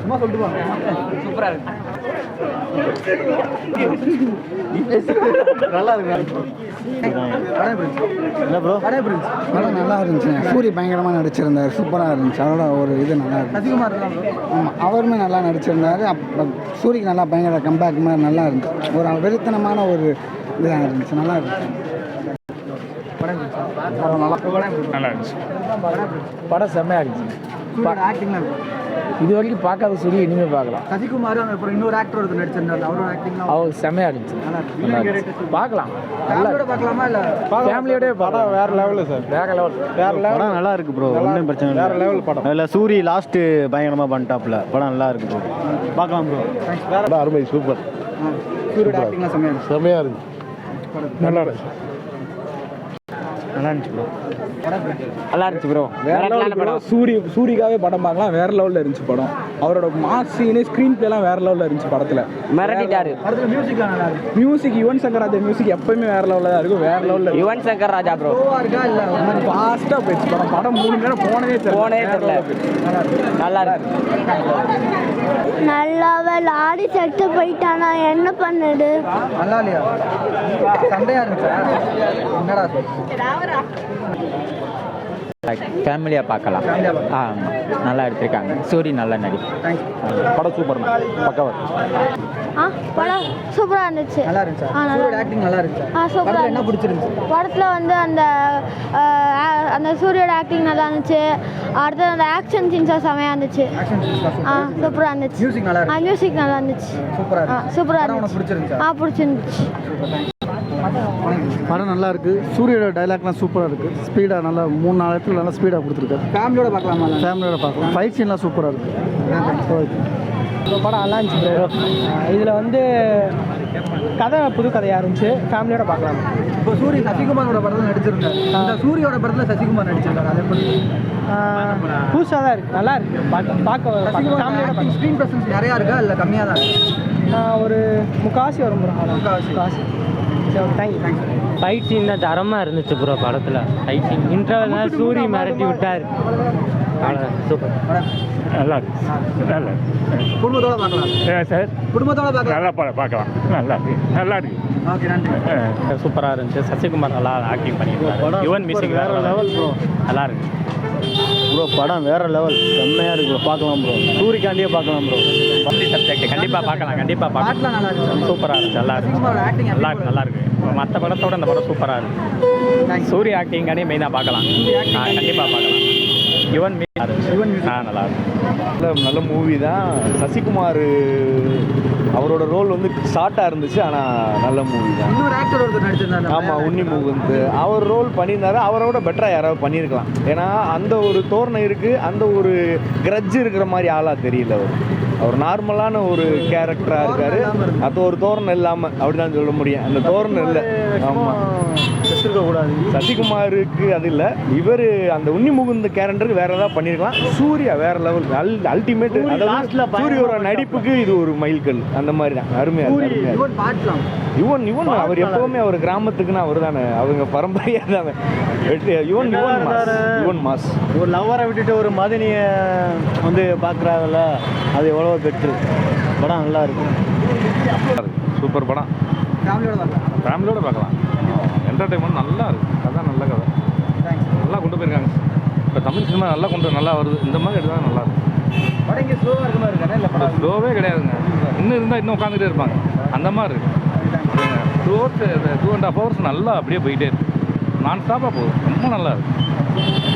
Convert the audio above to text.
சும்மா சொல்லிட்டு போங்க. சூப்பரா இருக்கு. நல்லா இருக்கு. ப்ரோ படம் நல்லா இருந்துச்சு சூரிய பயங்கரமாக நடிச்சிருந்தார். சூப்பராக இருந்துச்சு. அவரோட ஒரு இது நல்லா இருந்துச்சு. ஆமாம் அவருமே நல்லா நடிச்சிருந்தார். அப்போ சூரியக்கு நல்லா பயங்கர கம்பேக் மாதிரி நல்லா இருந்துச்சு. ஒரு வெறித்தனமான ஒரு இதாக இருந்துச்சு. நல்லா இருந்துச்சு. படம் நல்லா? படம் செம்மையாக இருந்துச்சு. இது வரைக்கும் பார்க்காத சொல்லி இனிமேல் பார்க்கலாம். சசிகுமார் அப்புறம் இன்னொரு ஆக்டர் ஒருத்தர் நடிச்சிருந்தாரு. அவரோட ஆக்டிங்லாம் அவர் செம்மையாக இருந்துச்சு. இருக்கு. பார்க்கலாம். பார்க்கலாமா இல்ல? ஃபேமிலியோடய படம் வேற லெவலில் சார் வேற லெவல் வேற லெவல் படம் நல்லா இருக்கு ப்ரோ ஒன்றும் பிரச்சனை வேற லெவல் படம். அதில் சூரி லாஸ்ட்டு பயங்கரமாக பண்ணிட்டாப்ல படம் நல்லா இருக்கு ப்ரோ பார்க்கலாம் ப்ரோ படம் அருமை சூப்பர். சூரியோட ஆக்டிங்லாம் செமையாக இருந்துச்சு. நல்லா இருந்துச்சு. நல்லா இருந்துச்சு ப்ரோ? நல்லா இருந்துச்சு ப்ரோ வேற லெவல் படம்? சூரி சூரிக்காவே படம் பார்க்கலாம். வேற லெவலில் இருந்துச்சு படம். அவரோட மாஸ் சீனு ஸ்க்ரீன் பிளேலாம் வேற லெவலில் இருந்துச்சு படத்தில். மிரட்டிட்டாரு. படத்துல நல்லா இருக்கு. மியூசிக் யுவன் சங்கர் ராஜா மியூசிக் எப்பயுமே வேற லெவலில் தான் இருக்கும். வேற லெவலில் யுவன் சங்கர் ராஜா ப்ரோ இருக்கா? இல்ல ஃபாஸ்ட்டாக போயிடுச்சு படம். படம் மூணு நேரம் போனதே தெரியல. போனதே வேற தெரியல. நல்லா இருக்கு. நல்லா ஆடி செத்து போயிட்டானா? என்ன பண்ணுது? நல்லா இல்லையா? சண்டையா இருந்துச்சா? என்னடா இது? ஃபேமிலியாக பார்க்கலாம். ஆமாம் நல்லா எடுத்திருக்காங்க. சூரி நல்லா தேங்க்ஸ் படம் சூப்பர் பக்கவா ஆ படம் சூப்பராக இருந்துச்சு. நல்லா இருந்துச்சா ஆ, நல்லா சூரியோட ஆக்டிங் நல்லா இருந்துச்சா ஆ சூப்பராக என்ன பிடிச்சிருந்துச்சு? படத்தில் வந்து அந்த அந்த சூரியோட ஆக்டிங் நல்லா இருந்துச்சு. அடுத்தது அந்த ஆக்ஷன் சீன்ஸாக செமையாக இருந்துச்சு. ஆ சூப்பராக இருந்துச்சு. மியூசிக் நல்லா ஆ மியூசிக் நல்லா இருந்துச்சு. சூப்பராக உனக்கு இருந்துச்சு. ஆ பிடிச்சிருந்துச்சு. படம் நல்லா இருக்கு. சூரியோட டைலாக்லாம் சூப்பராக இருக்கு. ஸ்பீடாக நல்லா மூணு நாலு இடத்துல நல்லா ஸ்பீடாக கொடுத்துருக்காரு. ஃபேமிலியோட பார்க்கலாமா? ஃபேமிலியோட பார்க்கலாம். ஃபைட் சீன்லாம் சூப்பராக இருக்கு. படம் நல்லா இருந்துச்சு ப்ரோ இதில் வந்து கதை புது கதையாக இருந்துச்சு. ஃபேமிலியோட பார்க்கலாம். இப்போ சூரிய சசிகுமாரோட படத்துல நடிச்சிருந்தாரு. இந்த சூரியோட படத்துல சசிகுமார் நடிச்சிருக்காரு அதே மாதிரி புதுசாக தான் இருக்குது நல்லா இருக்குது பார்க்க பார்க்க ஃபேமிலியோட ஸ்க்ரீன் பிரசன்ஸ் நிறையா இருக்கா? இல்லை கம்மியாக தான் இருக்கா? ஒரு முக்காசி வரும் ப்ரோ. முக்காசி சரி தேங்க்யூ ஃபைட் சீன் தான் தரமாக இருந்துச்சு ப்ரோ படத்தில். ஃபைட் சீன் இன்டர்வல் சூரி மிரட்டி விட்டார். அவ்வளோதான் சூப்பர் நல்லா இருக்கு. நல்லா குடும்பத்தோட பார்க்கலாம். சார்? குடும்பத்தோட பார்க்கலாம். நல்லா படம் பார்க்கலாம். நல்லா இருக்கு. நல்லா இருக்கு. சூப்பராக இருந்துச்சு. சசிகுமார் நல்லா ஆக்டிங் பண்ணியிருக்காரு. யுவன் மியூசிக் வேற லெவல் ப்ரோ நல்லா இருக்கு. ப்ரோ படம் வேற லெவல் செம்மையாக இருக்கு ப்ரோ பார்க்கலாம் ப்ரோ சூரிக்காண்டியே பார்க்கலாம் ப்ரோ ஃபேமிலி சப்ஜெக்ட் கண்டிப்பாக பார்க்கலாம் கண்டிப்பாக பார்க்கலாம். நல்லா இருந்துச்சு சூப்பராக இருந்துச்சு நல்லா இருக்கு நல்லா இருக்கு. நல்லா இருக்கு. மற்ற படத்தோட இந்த படம் சூப்பராக இருக்கு. சூரிய ஆக்டிங் காண்டி மெயினாக பார்க்கலாம். கண்டிப்பாக பார்க்கலாம். யுவன் மியூசிக் ஆ நல்லா நல்ல நல்ல மூவி தான். சசிகுமார் அவரோட ரோல் வந்து ஷார்ட்டாக இருந்துச்சு ஆனால் நல்ல மூவி தான். இன்னொரு ஆக்டர் ஒருத்தர் நடிச்சிருந்தாரு. ஆமாம் உன்னி முகுந்த். அவர் ரோல் பண்ணியிருந்தாரு. அவரோட பெட்டராக யாராவது பண்ணியிருக்கலாம். ஏன்னா அந்த ஒரு தோரணை இருக்குது அந்த ஒரு கிரட்ஜ் இருக்கிற மாதிரி ஆளாக தெரியல அவர். அவர் நார்மலான ஒரு கேரக்டராக இருக்காரு. அது ஒரு தோரணை இல்லாமல் அப்படிதான் சொல்ல முடியும். அந்த தோரணை இல்லை. ஆமாம் சசிகுமாருக்கு அது இல்லை. இவர் அந்த உன்னி முகுந்த கேரக்டருக்கு வேற ஏதாவது பண்ணியிருக்கலாம் சூர்யா வேற லெவல் அல் அல்டிமேட் சூரியோட நடிப்புக்கு இது ஒரு மைல்கல். அந்த மாதிரி தான். அருமையா இருக்கு, அருமையா இருக்கு. இவன் பாட்டுலாம். யுவன் யுவன் அவர் எப்பவுமே அவர் கிராமத்துக்குன்னு அவர் தானே. அவங்க பரம்பரையாக தானே. யுவன் யுவன் மாஸ். யுவன் மாஸ். ஒரு லவ்வரை விட்டுட்டு ஒரு மதனியை வந்து பார்க்குறாங்கல்ல அது எவ்வளோ பெட்ரு படம் நல்லா இருக்கு. சூப்பர் படம். ஃபேமிலியோட பார்க்கலாம். ஃபேமிலியோட பார்க்கலாம். என்டர்டைன்மெண்ட் நல்லா இருக்கு. கதை நல்ல கதை. நல்லா கொண்டு போயிருக்காங்க. இப்போ தமிழ் சினிமா நல்லா கொண்டு நல்லா வருது. இந்த மாதிரி எடுத்தால் நல்லா இருக்கும் படம் இங்கே ஸ்லோவாக இருக்க மாதிரி இருக்கானே இல்லை படம் ஸ்லோவே கிடையாதுங்க. இன்னும் இருந்தால் இன்னும் உட்காந்துட்டே இருப்பாங்க. அந்த மாதிரி இருக்கு. Two hours two and half hours நல்லா அப்படியே போயிட்டே இருக்கு. நான் ஸ்டாப்பாக போகுது. ரொம்ப நல்லா இருக்கு.